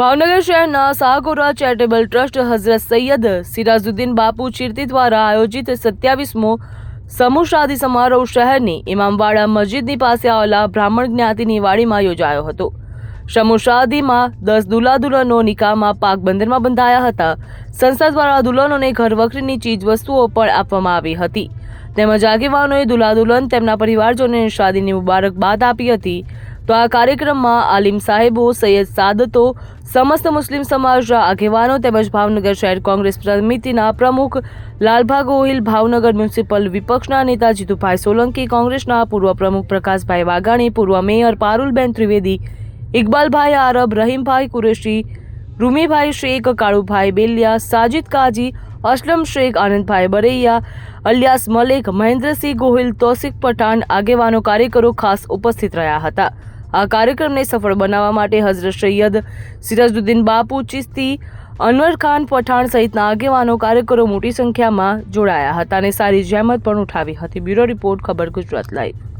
ભાવનગર શહેરના Sagora charitable trust હઝરત સૈયદ સિરાજુદ્દીન બાપુ ચીરતી દ્વારા આયોજિત સત્યાવીસમો સમૂહ સમારોહ શહેરની ઇમામવાડા મસ્જિદની પાસે આવેલા બ્રાહ્મણ જ્ઞાતિની વાડીમાં યોજાયો હતો. સમૂહ દસ દુલા દુલ્હનો નિકાહમાં પાક બંદરમાં બંધાયા હતા. સંસ્થા દ્વારા દુલ્હનોને ચીજ વસ્તુઓ પણ આપવામાં આવી હતી. તેમજ આગેવાનોએ દુલા દુલ્હન તેમના પરિવારજનોને શાદીની મુબારકબાદ આપી હતી. તો આ કાર્યક્રમમાં આલિમ સાહેબો, સૈયદ સાદતો, સમસ્ત મુસ્લિમ સમાજના આગેવાનો તેમજ ભાવનગર શહેર કોંગ્રેસ સમિતિના પ્રમુખ લાલભા ગોહિલ ભાવનગર મ્યુનિસિપલ વિપક્ષના નેતા જીતુભાઈ સોલંકી, કોંગ્રેસના પૂર્વ પ્રમુખ પ્રકાશભાઈ વાઘાણી, પૂર્વ મેયર પારુલબેન ત્રિવેદી, ઇકબાલભાઈ આરબ, રહીમભાઈ કુરેશી, રૂમીભાઈ શેખ, કાળુભાઈ બેલિયા, સાજિદ કાજી અસલમ શેખ, આનંદભાઈ બરૈયા, અલિયાસ મલેક, મહેન્દ્રસિંહ ગોહિલ તોસિક પઠાણ આગેવાનો, કાર્યકરો ખાસ ઉપસ્થિત રહ્યા હતા. આ કાર્યક્રમને સફળ બનાવવા માટે હઝરત સૈયદ સિરાજુદ્દીન બાપુ, ચિસ્તી, અનવર ખાન પઠાણ સહિતના આગેવાનો, કાર્યકરો મોટી સંખ્યામાં જોડાયા હતા અને સારી જહેમત પણ ઉઠાવી હતી. બ્યુરો રિપોર્ટ, ખબર ગુજરાત લાઈવ.